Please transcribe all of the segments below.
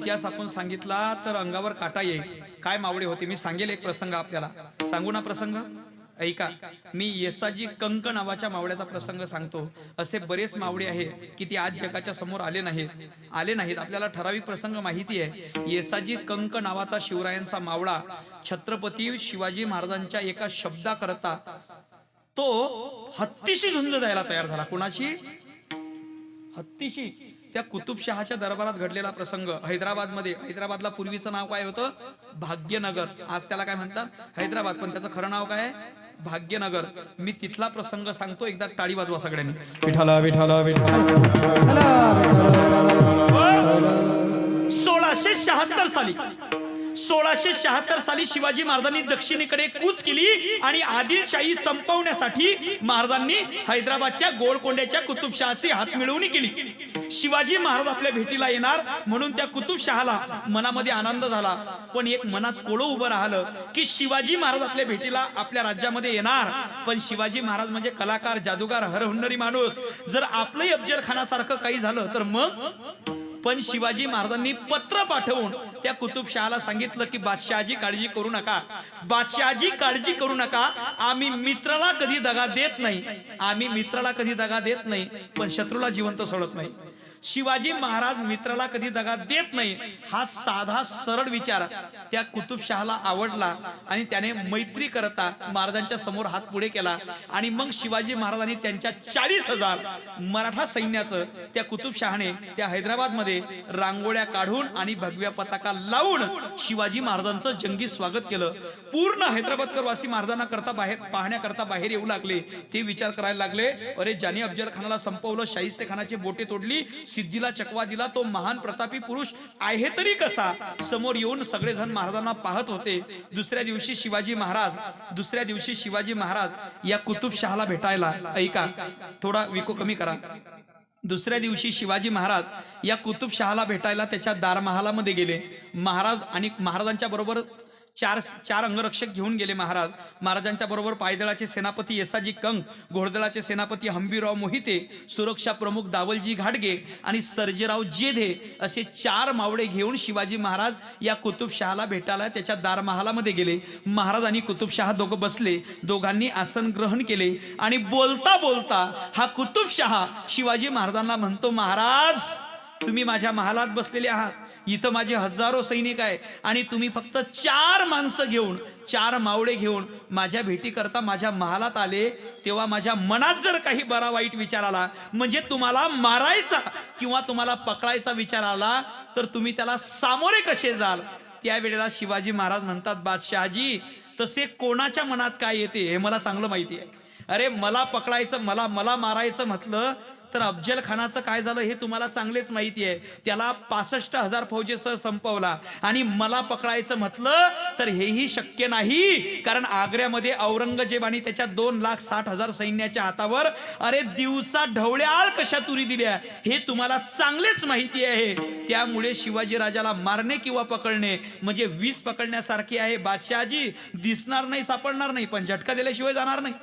इतिहास आपण सांगितला तर अंगावर काटा येईल. काय मावळे होते? मी सांगेल एक प्रसंग आपल्याला. सांगू ना प्रसंग? ऐका. मी येसाजी कंक नावाच्या मावळ्याचा प्रसंग सांगतो. असे बरेच मावळे आहे की ते आज जगाच्या समोर आले नाहीत. आले नाहीत. आपल्याला ठराविक प्रसंग माहिती आहे. येसाजी कंक नावाचा शिवरायांचा मावळा छत्रपती शिवाजी महाराजांच्या एका शब्दाकरता तो हत्तीशी झुंज द्यायला तयार झाला. कोणाची हत्तीशी. त्या कुतुबशहाच्या दरबारात घडलेला प्रसंग. हैदराबादमध्ये हैदराबादला पूर्वीचं नाव काय होतं? भाग्यनगर. आज त्याला काय म्हणतात? हैदराबाद. पण त्याचं खरं नाव काय? आहे भाग्यनगर. मी तिथला प्रसंग सांगतो एकदा टाळी वाजवा सगळ्यांनी. विठाला विठाला सोळाशे शहात्तर साली. सोळाशे शहात्तर साली शिवाजी महाराजांनी दक्षिणेकडे कूच केली आणि आदिलशाही संपवण्यासाठी महाराजांनी हैदराबादच्या गोळकोंड्याच्या कुतुबशहाशी हात मिळवणी केली. शिवाजी महाराज आपल्या भेटीला येणार म्हणून त्या कुतुबशहाला मनामध्ये आनंद झाला. पण एक मनात कोळं उभं राहिलं की शिवाजी महाराज आपल्या भेटीला आपल्या राज्यामध्ये येणार. पण शिवाजी महाराज म्हणजे कलाकार जादूगार हरहुन्नरी माणूस. जर आपलंही अफजल खानासारखं काही झालं तर मग? पण शिवाजी महाराजांनी पत्र पाठवून त्या कुतुबशहाला सांगितलं की बादशहाजी काळजी करू नका. बादशहाजी काळजी करू नका. आम्ही मित्राला कधी दगा देत नाही. आम्ही मित्राला कधी दगा देत नाही. पण शत्रूला जिवंत सोडत नाही. शिवाजी महाराज मित्राला कधी दगा देत नाही. हा साधा सरळ विचार त्या कुतुबशहाला आवडला आणि त्याने मैत्री करता महाराजांच्या समोर हात पुढे केला. आणि मग शिवाजी महाराजांनी त्यांच्या चाळीस हजार मराठा सैन्याचं त्या कुतुबशहाने त्या हैदराबादमध्ये रांगोळ्या काढून आणि भगव्या पताका लावून शिवाजी महाराजांचं जंगी स्वागत केलं. पूर्ण हैदराबादकर वासी महाराजांना करता बाहेर पाहण्याकरता बाहेर येऊ लागले. ते विचार करायला लागले. अरे ज्याने अफजल खानाला संपवलं शाहिस्ते खानाची बोटे तोडली सिद्धीला चकवा दिला तो महान प्रतापी पुरुष आहे तरी कसा? समोर येऊन सगळेजण महाराजांना पाहत होते. दुसऱ्या दिवशी शिवाजी महाराज दुसऱ्या दिवशी शिवाजी महाराज या कुतुबशहाला भेटायला. ऐका थोडा विको कमी करा. दुसऱ्या दिवशी शिवाजी महाराज या कुतुबशहाला भेटायला त्याच्या दारमहालामध्ये गेले. महाराज आणि महाराजांच्या बरोबर चार चार अंगरक्षक घेऊन गेले महाराज. महाराजांच्या बरोबर पायदळाचे सेनापती येसाजी कंक घोडदळाचे सेनापती हंबीराव मोहिते सुरक्षा प्रमुख दावलजी घाटगे आणि सर्जेराव जेधे असे चार मावळे घेऊन शिवाजी महाराज या कुतुबशहाला भेटायला त्याच्या दारमहालामध्ये गेले. महाराज आणि कुतुबशहा दोघं बसले. दोघांनी आसन ग्रहण केले आणि बोलता बोलता हा कुतुबशहा शिवाजी महाराजांना म्हणतो महाराज तुम्ही माझ्या महालात बसलेले आहात. इथं माझे हजारो सैनिक आहे. आणि तुम्ही फक्त चार माणसं घेऊन चार मावळे घेऊन माझ्या भेटी करता माझ्या महालात आले. तेव्हा माझ्या मनात जर काही बरा वाईट विचार आला म्हणजे तुम्हाला मारायचा किंवा तुम्हाला पकडायचा विचार आला तर तुम्ही त्याला सामोरे कसे जाल? त्यावेळेला शिवाजी महाराज म्हणतात बादशहाजी तसे कोणाच्या मनात काय येते हे मला चांगलं माहिती आहे. अरे मला पकडायचं मला मला मारायचं म्हटलं तर अफजल खानाचं काय झालं हे तुम्हाला चांगलेच माहिती आहे. त्याला पासष्ट हजार फौजेसह संपवला. आणि मला पकडायचं म्हटलं तर हेही शक्य नाही कारण आग्र्यामध्ये औरंगजेब आणि त्याच्या दोन लाख साठ हजार सैन्याच्या हातावर अरे दिवसा ढवळ्याळ कशा तुरी दिल्या. हे तुम्हाला चांगलेच माहिती आहे. त्यामुळे शिवाजी राजाला मारणे किंवा पकडणे म्हणजे वीस पकडण्यासारखी आहे बादशहाजी. दिसणार नाही सापडणार नाही पण झटका दिल्याशिवाय जाणार नाही.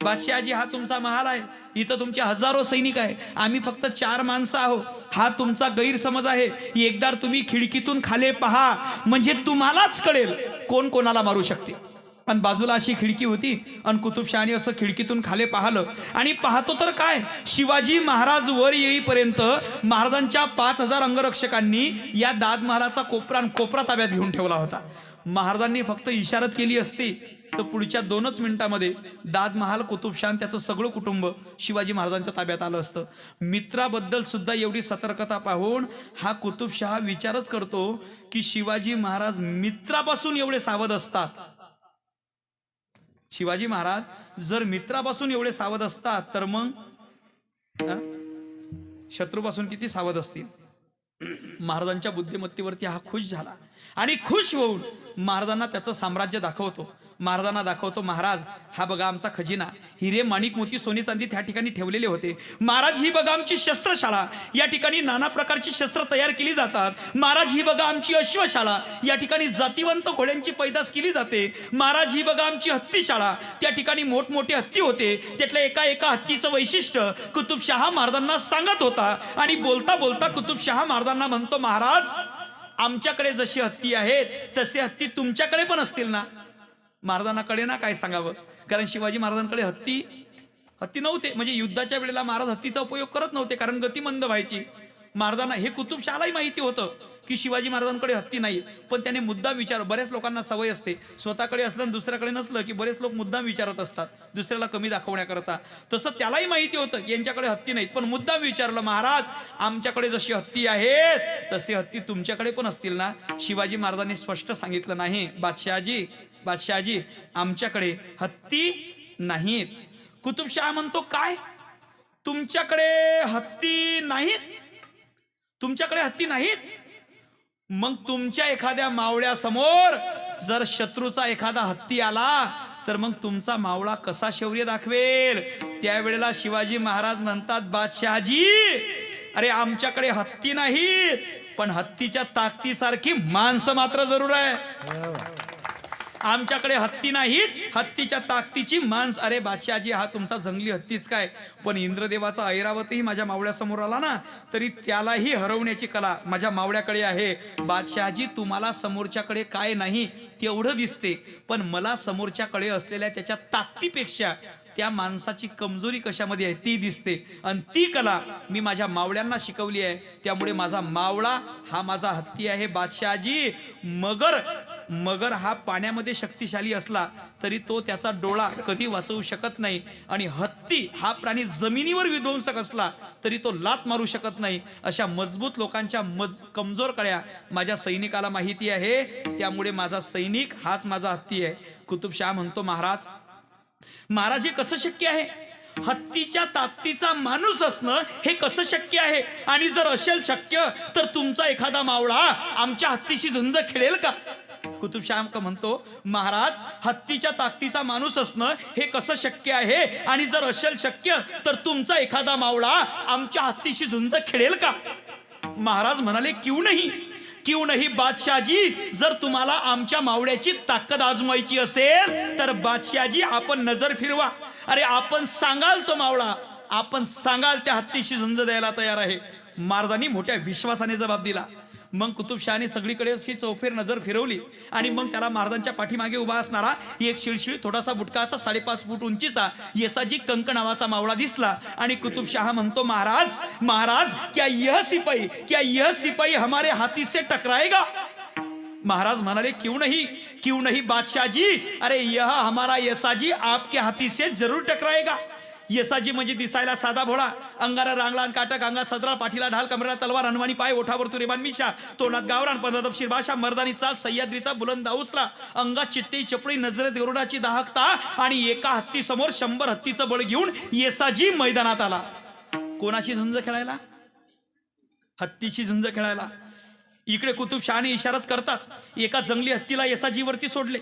बादशहाजी हा तुमचा महाल आहे. इथं तुमचे हजारो सैनिक आहे. आम्ही फक्त चार माणसं आहो हा तुमचा गैरसमज आहे. एकदा तुम्ही खिडकीतून खाले पहा. म्हणजे तुम्हालाच कळेल कोण कोणाला मारू शकते. आणि बाजूला अशी खिडकी होती. आणि कुतुबशहाने असं खिडकीतून खाले पाहलं. आणि पाहतो तर काय? शिवाजी महाराज वर येईपर्यंत महाराजांच्या पाच हजार अंगरक्षकांनी या दाद महाराजचा कोपरा कोपरा ताब्यात घेऊन ठेवला होता. महाराजांनी फक्त इशारत केली असती. तर पुढच्या दोनच मिनिटामध्ये दाद महाल कुतुबशान त्याचं सगळं कुटुंब शिवाजी महाराजांच्या ताब्यात आलं असतं. मित्राबद्दल सुद्धा एवढी सतर्कता पाहून हा कुतुबशहा विचारच करतो की शिवाजी महाराज मित्रापासून एवढे सावध असतात. शिवाजी महाराज जर मित्रापासून एवढे सावध असतात तर मग शत्रूपासून किती सावध असतील? महाराजांच्या बुद्धिमत्तेवरती हा खुश झाला. आणि खुश होऊन महाराजांना त्याचं साम्राज्य दाखवतो. महाराजांना दाखवतो महाराज हा बघा आमचा खजिना. हिरे माणिक मोती सोनी चांदी त्या ठिकाणी ठेवलेले होते. महाराज ही बघा आमची शस्त्रशाळा. या ठिकाणी नाना प्रकारची शस्त्र तयार केली जातात. महाराज ही बघा आमची अश्वशाळा. या ठिकाणी जातीवंत घोड्यांची पैदास केली जाते. महाराज ही बघा आमची हत्तीशाळा. त्या ठिकाणी मोठमोठे हत्ती होते. त्यातल्या एका एका हत्तीचं वैशिष्ट्य कुतुबशहा महाराजांना सांगत होता. आणि बोलता बोलता कुतुबशहा महाराजांना म्हणतो महाराज आमच्याकडे जशी हत्ती आहेत तसे हत्ती तुमच्याकडे पण असतील ना? महाराजांकडे ना काय सांगावं? कारण शिवाजी महाराजांकडे हत्ती हत्ती नव्हते. म्हणजे युद्धाच्या वेळेला महाराज हत्तीचा उपयोग करत नव्हते कारण गतिमंद व्हायची. महाराजांना हे कुतुबशालाही माहिती होतं की शिवाजी महाराजांकडे हत्ती नाही पण त्याने मुद्दाम विचार बऱ्याच लोकांना सवय असते. स्वतःकडे असलं आणि दुसऱ्याकडे नसलं की बरेच लोक मुद्दाम विचारत असतात. दुसऱ्याला कमी दाखवण्याकरता. तसं त्यालाही माहिती होतं यांच्याकडे हत्ती नाहीत. पण मुद्दाम विचारलं महाराज आमच्याकडे जशी हत्ती आहेत तसे हत्ती तुमच्याकडे पण असतील ना? शिवाजी महाराजांनी स्पष्ट सांगितलं नाही. बादशहाजी बादशहाजी आमच्याकडे हत्ती नाहीत. कुतुबशाह म्हणतो काय? तुमच्याकडे हत्ती नाहीत? तुमच्याकडे हत्ती नाहीत? मग तुमच्या एखाद्या मावळ्यासमोर जर शत्रूचा एखादा हत्ती आला तर मग तुमचा मावळा कसा शौर्य दाखवेल? त्यावेळेला शिवाजी महाराज म्हणतात बादशहाजी अरे आमच्याकडे हत्ती नाहीत पण हत्तीच्या ताकदीसारखी माणसं मात्र जरूर आहे. आमच्याकडे हत्ती नाहीत. हत्तीच्या ताकदीची मांस. अरे बादशहाजी हा तुमचा जंगली हत्तीच काय? पण इंद्रदेवाचा ऐरावतही माझ्या मावळ्यासमोर आला ना तरी त्यालाही हरवण्याची कला माझ्या मावळ्याकडे आहे. बादशहाजी तुम्हाला समोरच्याकडे काय नाही तेवढं दिसते पण मला समोरच्याकडे असलेल्या त्याच्या ताकदीपेक्षा त्या माणसाची कमजोरी कशामध्ये आहे ती दिसते. आणि ती कला मी माझ्या मावळ्यांना शिकवली आहे. त्यामुळे माझा मावळा हा माझा हत्ती आहे बादशहाजी. मगर मगर हा पाण्यामध्ये शक्तिशाली असला तरी तो त्याचा डोळा कधी वाचवू शकत नाही. आणि हत्ती हा प्राणी जमिनीवर विध्वंसक असला तरी तो लात मारू शकत नाही. अशा मजबूत लोकांच्या मज कमजोर कळ्या माझ्या सैनिकाला माहिती आहे. त्यामुळे माझा सैनिक हाच माझा हत्ती आहे. कुतुबशाह म्हणतो महाराज महाराज हे कसं शक्य आहे? हत्तीच्या ताकदीचा माणूस असणं हे कसं शक्य आहे? आणि जर असेल शक्य तर तुमचा एखादा मावळा आमच्या हत्तीशी झुंज खेळेल का? कुतुबशाह का म्हणतो महाराज हत्तीच्या ताकदीचा माणूस असणं हे कसं शक्य आहे? आणि जर असेल शक्य तर तुमचा एखादा मावळा आमच्या हत्तीशी झुंज खेळेल का? महाराज म्हणाले क्यू नाही. क्यू नाही बादशाहजी. जर तुम्हाला आमच्या मावळ्याची ताकद आजमायची असेल तर बादशाहजी आपण नजर फिरवा. अरे आपण सांगाल तो मावळा. आपण सांगाल त्या हत्तीशी झुंज द्यायला तयार आहे. महाराजांनी मोठ्या विश्वासाने जबाब दिला. मग कुतुबशहाने सगळीकडे अशी चौफेर नजर फिरवली आणि मग त्याला महाराजांच्या पाठीमागे उभा असणारा एक शिळशिळी थोडासा बुटका असा साडेपाच फूट उंचीचा येसाजी कंक नावाचा मावळा दिसला. आणि कुतुबशहा म्हणतो महाराज महाराज क्या यह सिपाही क्या यह सिपाही हमारे हाती से टकराएगा? महाराज म्हणाले क्यों नहीं क्यों नहीं बादशाह जी अरे यह हमारा यसाजी आपके हाथी से जरूर टकराएगा. येसाजी म्हणजे दिसायला साधा भोळा. अंगाला रांगला काटक अंगात सदरा पाठीला ढाल कमरेला तलवार हनुमानी पाय ओठावर तुरेबान मिशा तोंडात गावरान पंधरदपशीर भाषा मर्दानी चाल सह्याद्रीचा बुलंद उचला अंगात चित्ते चपळी नजरेत गरुडाची दाहकता आणि एका हत्ती समोर शंभर हत्तीचं बळ घेऊन येसाजी मैदानात आला. कोणाशी झुंज खेळायला? हत्तीशी झुंज खेळायला. इकडे कुतुबशहाने इशारत करताच एका जंगली हत्तीला येसाजीवरती सोडले.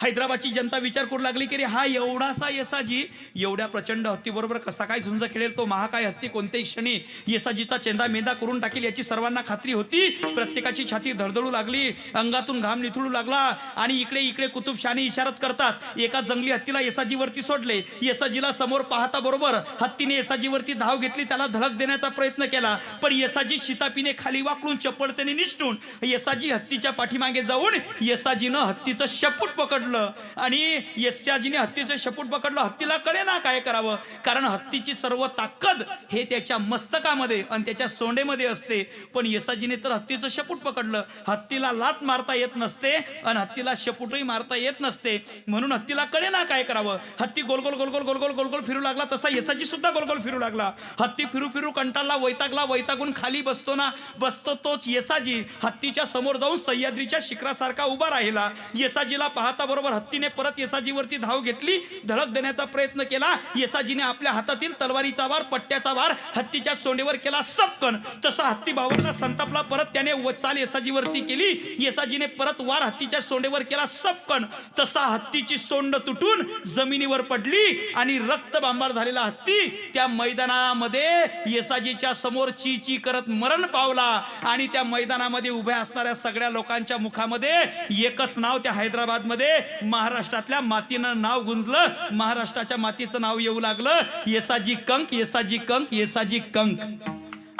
हैदराबादची जनता विचार करू लागली की रे हा एवढासा येसाजी एवढ्या प्रचंड हत्तीबरोबर कसा काय झुंज खेळेल तो महाकाय हत्ती कोणत्याही क्षणी येसाजीचा चेंदा मेंदा करून टाकेल याची सर्वांना खात्री होती. प्रत्येकाची छाती धडधडू लागली अंगातून घाम निथळू लागला आणि इकडे इकडे कुतुबशाने इशारत करताच एका जंगली हत्तीला येसाजीवरती सोडले. येसाजीला समोर पाहता बरोबर हत्तीने येसाजीवरती धाव घेतली त्याला धडक देण्याचा प्रयत्न केला. पण येसाजी शितापीने खाली वाकळून चपळतेने निष्ठून येसाजी हत्तीच्या पाठीमागे जाऊन येसाजीनं हत्तीचं शपूट पकडलं. पकडलं आणि यस्याजीने हत्तीचं शपूट पकडलं. हत्तीला कळे ना काय करावं? कारण हत्तीची सर्व ताकद हे त्याच्या मस्तकामध्ये आणि त्याच्या सोंडेमध्ये असते. पण यसाजीने तर हत्तीचं शपूट पकडलं. हत्तीला लात मारता येत नसते आणि हत्तीला शपूटही मारता येत नसते. म्हणून हत्तीला कळे ना काय करावं? हत्ती गोलगोल गोलगोल गोलगोल गोलगोल फिरू लागला. तसा यसाजी सुद्धा गोलगोल फिरू लागला. हत्ती फिरू फिरू कंटाळला वैतागला वैतागून खाली बसतो ना बसतो तोच येसाजी हत्तीच्या समोर जाऊन सह्याद्रीच्या शिखरासारखा उभा राहिला. येसाजीला पाहता बरोबर हत्तीने परत येसाजीवरती धाव घेतली धडक देण्याचा प्रयत्न केला. येसाजीने आपल्या हातातील तलवारीचा वार पट्ट्याचा वार हत्तीच्या सोंडेवर केला सपकन. तसा हत्ती बावरला संतापला परत त्याने वचाल येसाजीवरती केली. येसाजीने परत वार हत्तीच्या सोंडेवर केला सपकन. तसा हत्तीची सोंड तुटून जमिनीवर पडली आणि रक्तबांबार झालेला हत्ती त्या मैदानामध्ये येसाजीच्या समोर ची ची करत मरण पावला आणि त्या मैदानामध्ये उभ्या असणाऱ्या सगळ्या लोकांच्या मुखामध्ये एकच नाव त्या हैदराबादमध्ये महाराष्ट्रातल्या मातीनं नाव गुंजलं महाराष्ट्राच्या मातीचं नाव येऊ लागलं. येसाजी कंक येसाजी कंक येसाजी कंक.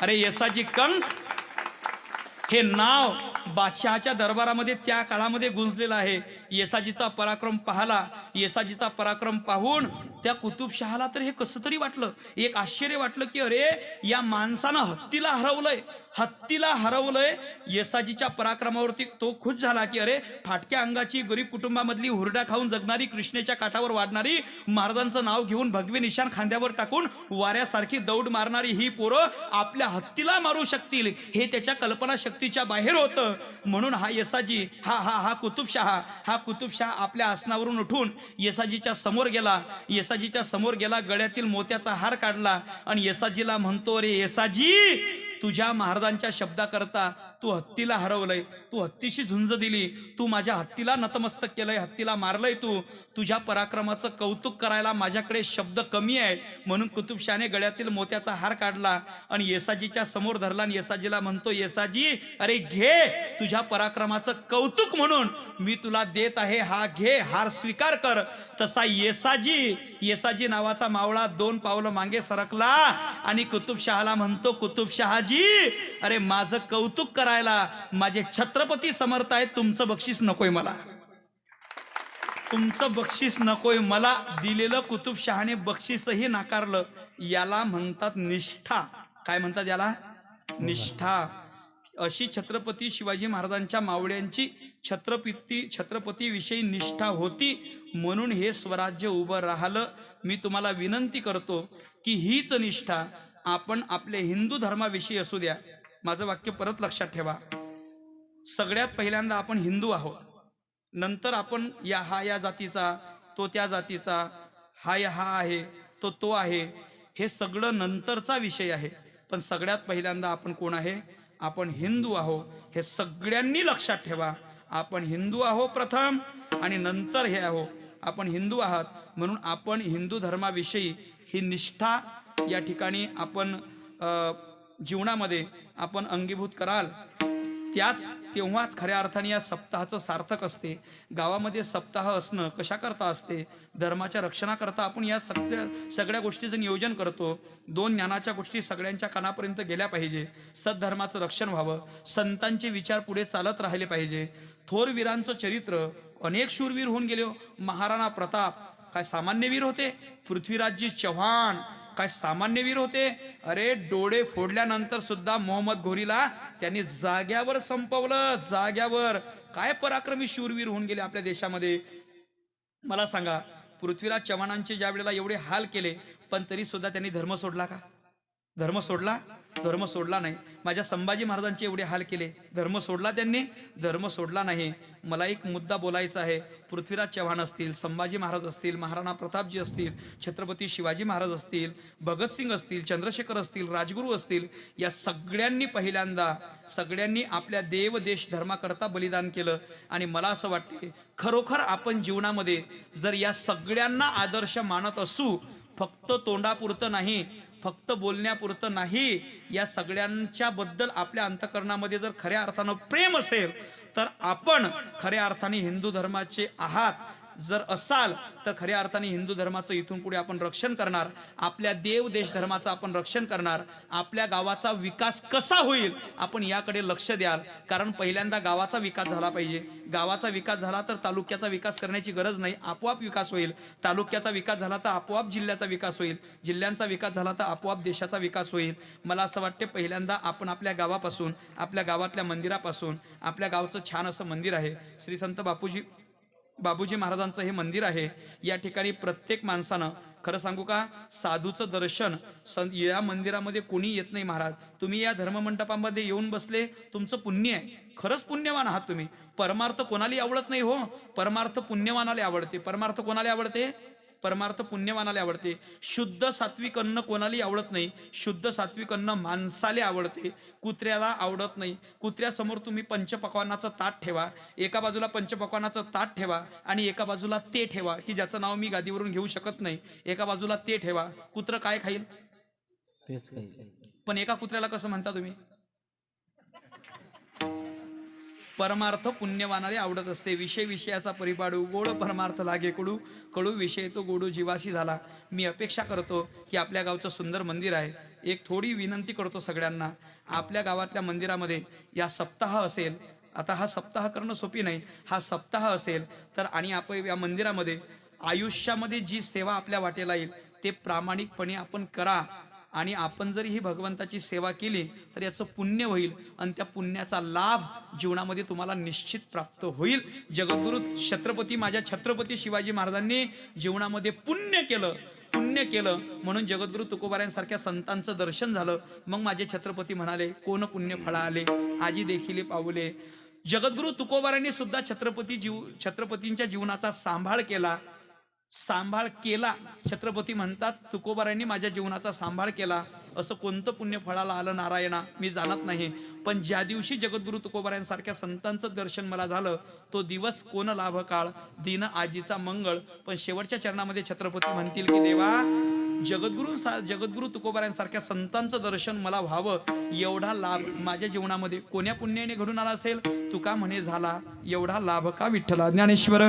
अरे येसाजी कंक? हे नाव बादशहाच्या दरबारामध्ये त्या काळामध्ये गुंजलेलं आहे. येसाजीचा पराक्रम पाहला. येसाजीचा पराक्रम पाहून त्या कुतुबशहाला तर हे कसं तरी वाटलं. एक आश्चर्य वाटलं की अरे या माणसानं हत्तीला हरवलंय. हत्तीला हरवलंय. येसाजीच्या पराक्रमावरती तो खुश झाला की अरे फाटक्या अंगाची गरीब कुटुंबामधली हुरडा खाऊन जगणारी कृष्णेच्या काठावर वाढणारी महाराजांचं नाव घेऊन भगवे निशाण खांद्यावर टाकून वाऱ्यासारखी दौड मारणारी ही पोरं आपल्या हत्तीला मारू शकतील. हे त्याच्या कल्पना शक्तीच्या बाहेर होतं. म्हणून हा येसाजी हा हा हा कुतुबशहा हा कुतुबशहा आपल्या आसनावरून उठून येसाजीच्या समोर गेला. येसाजीच्या समोर गेला गळ्यातील मोत्याचा हार काढला आणि येसाजीला म्हणतो अरे येसाजी तुझ्या महाराजांच्या शब्दाकरता तू हत्तीला हरवलंय. तू हत्तीशी झुंज दिली. तू माझ्या हत्तीला नतमस्तक केलंय हत्तीला मारलंय तू. तुझ्या पराक्रमाचं कौतुक करायला माझ्याकडे शब्द कमी आहे. म्हणून कुतुबशाने गळ्यातील मोत्याचा हार काढला आणि येसाजीच्या समोर धरला आणि येसाजीला म्हणतो येसाजी अरे घे तुझ्या पराक्रमाचं कौतुक म्हणून. मी तुला देत आहे हा घे हार स्वीकार कर. तसा येसाजी येसाजी नावाचा मावळा दोन पावलं मागे सरकला आणि कुतुबशहाला म्हणतो कुतुबशहाजी अरे माझं कौतुक करायला माझे छत्रपती समर्थ आहेत तुमचं बक्षीस नकोय मला. तुमचं बक्षीस नकोय मला. दिलेलं कुतुबशहाने बक्षीसही नाकारलं. याला म्हणतात निष्ठा. काय म्हणतात याला? निष्ठा. अशी छत्रपती शिवाजी महाराजांच्या मावळ्यांची छत्रपती छत्रपती विषयी निष्ठा होती. म्हणून हे स्वराज्य उभं राहिलं. मी तुम्हाला विनंती करतो की हीच निष्ठा आपण आपल्या हिंदू धर्माविषयी असू द्या. माझं वाक्य परत लक्षात ठेवा. सगळ्यात पहिल्यांदा आपण हिंदू आहोत. नंतर आपण या हा या जातीचा तो त्या जातीचा हा या हा आहे तो तो आहे हे सगळं नंतरचा विषय आहे. पण सगळ्यात पहिल्यांदा आपण कोण आहे? आपण हिंदू आहो हे सगळ्यांनी लक्षात ठेवा. आपण हिंदू आहो प्रथम आणि नंतर हे आहो आपण हिंदू आहात म्हणून आपण हिंदू धर्माविषयी ही निष्ठा या ठिकाणी आपण जीवनामध्ये आपण अंगीभूत कराल. त्याच तेव्हाच खऱ्या अर्थाने या सप्ताहाचं सार्थक असते. गावामध्ये सप्ताह असणं कशा करता असते? धर्माच्या रक्षणाकरता आपण या सगळ्या सगळ्या गोष्टीचं नियोजन करतो. दोन ज्ञानाच्या गोष्टी सगळ्यांच्या कानापर्यंत गेल्या पाहिजे. सद्धर्माचं रक्षण व्हावं. संतांचे विचार पुढे चालत राहिले पाहिजे. थोर वीरांचं चरित्र अनेक शूरवीर होऊन गेले. महाराणा प्रताप काय सामान्य वीर होते? पृथ्वीराजजी चव्हाण काय सामान्य वीर होते? अरे डोळे फोडल्यानंतर सुद्धा मोहम्मद घोरीला त्यांनी जाग्यावर संपवलं जाग्यावर. काय पराक्रमी शूरवीर होऊन गेले आपल्या देशामध्ये. मला सांगा पृथ्वीराज चव्हाणांचे ज्या वेळेला एवढे हाल केले पण तरी सुद्धा त्यांनी धर्म सोडला का? धर्म सोडला? धर्म सोडला नाही. माझ्या संभाजी महाराजांचे एवढे हाल केले. धर्म सोडला त्यांनी? धर्म सोडला नाही. मला एक मुद्दा बोलायचा आहे. पृथ्वीराज चव्हाण असतील संभाजी महाराज असतील महाराणा प्रतापजी असतील छत्रपती शिवाजी महाराज असतील भगतसिंग असतील चंद्रशेखर असतील राजगुरू असतील या सगळ्यांनी पहिल्यांदा सगळ्यांनी आपल्या देव देश धर्माकरता बलिदान केलं. आणि मला असं वाटते खरोखर आपण जीवनामध्ये जर या सगळ्यांना आदर्श मानत असू फक्त तोंडापुरतं नाही फक्त बोलण्यापुरतं नाही या सगळ्यांच्या बद्दल आपल्या अंतकरणामध्ये जर खऱ्या अर्थानं प्रेम असेल तर आपण खऱ्या अर्थाने हिंदू धर्माचे आहात. जर असाल तर खऱ्या अर्थाने हिंदू धर्माचं इथून पुढे आपण रक्षण करणार आपल्या देव देश धर्माचं आपण रक्षण करणार आपल्या गावाचा विकास कसा होईल आपण याकडे लक्ष द्याल. कारण पहिल्यांदा गावाचा विकास झाला पाहिजे. गावाचा विकास झाला तर तालुक्याचा विकास करण्याची गरज नाही आपोआप विकास होईल. तालुक्याचा विकास झाला तर आपोआप जिल्ह्याचा विकास होईल. जिल्ह्यांचा विकास झाला तर आपोआप देशाचा विकास होईल. मला असं वाटते पहिल्यांदा आपण आपल्या गावापासून आपल्या गावातल्या मंदिरापासून आपल्या गावचं छान असं मंदिर आहे. श्री संत बापूजी बाबूजी महाराजांचं हे मंदिर आहे. या ठिकाणी प्रत्येक माणसानं खरं सांगू का साधूचं दर्शन सं या मंदिरामध्ये कोणी येत नाही महाराज. तुम्ही या धर्ममंडपामध्ये येऊन बसले तुमचं पुण्य आहे. खरंच पुण्यवान आहात तुम्ही. परमार्थ कोणालाही आवडत नाही हो. परमार्थ पुण्यवानाला आवडते. परमार्थ कोणाला आवडते? परमार्थ पुण्यवानाला आवडते. शुद्ध सात्विक अन्न कोणालाही आवडत नाही. शुद्ध सात्विक अन्न माणसाले आवडते. कुत्र्याला आवडत नाही. कुत्र्यासमोर तुम्ही पंचपक्वानाचं ताट ठेवा. एका बाजूला पंचपक्वानाचं ताट ठेवा आणि एका बाजूला ते ठेवा की ज्याचं नाव मी गादीवरून घेऊ शकत नाही. एका बाजूला ते ठेवा. कुत्र काय खाईल? पण एका कुत्र्याला कसं म्हणता तुम्ही? परमार्थ पुण्यवानाले आवडत असते. विषय विषयाचा परिपाडू गोड परमार्थ लागे कडू कडू विषय तो गोडू जीवासी झाला. मी अपेक्षा करतो की आपल्या गावचं सुंदर मंदिर आहे. एक थोडी विनंती करतो सगळ्यांना आपल्या गावातल्या मंदिरामध्ये या सप्ताह असेल आता हा सप्ताह करणं सोपी नाही हा सप्ताह असेल तर आणि आपण या मंदिरामध्ये आयुष्यामध्ये जी सेवा आपल्या वाटेला येईल ते प्रामाणिकपणे आपण करा. आणि आपण जरी ही भगवंताची सेवा केली तर याचं पुण्य होईल आणि त्या पुण्याचा लाभ जीवनामध्ये तुम्हाला निश्चित प्राप्त होईल. जगद्गुरु छत्रपती माझ्या छत्रपती शिवाजी महाराजांनी जीवनामध्ये पुण्य केलं पुण्य केलं. म्हणून जगद्गुरु तुकोबाऱ्यांसारख्या संतांचं दर्शन झालं. मग माझे छत्रपती म्हणाले कोण पुण्य फळा आले आजी देखील पावले जगद्गुरु तुकोबाऱ्यांनी सुद्धा छत्रपती जीव छत्रपतींच्या जीवनाचा सांभाळ केला. सांभाळ केला. छत्रपती म्हणतात तुकोबारांनी माझ्या जीवनाचा सांभाळ केला. असं कोणतं पुण्य फळाला आलं नारायणा? मी जाणत नाही. पण ज्या दिवशी जगद्गुरु तुकोबारांसारख्या संतांचं दर्शन मला झालं तो दिवस कोण लाभ काळ दिन आजीचा मंगळ. पण शेवटच्या चरणामध्ये छत्रपती म्हणतील की देवा जगद्गुरु सा- जगद्गुरु तुकोबारांसारख्या संतांचं दर्शन मला व्हावं. एवढा लाभ माझ्या जीवनामध्ये कोण्या पुण्याने घडून आला असेल? तुका म्हणे झाला एवढा लाभ का विठ्ठला? ज्ञानेश्वर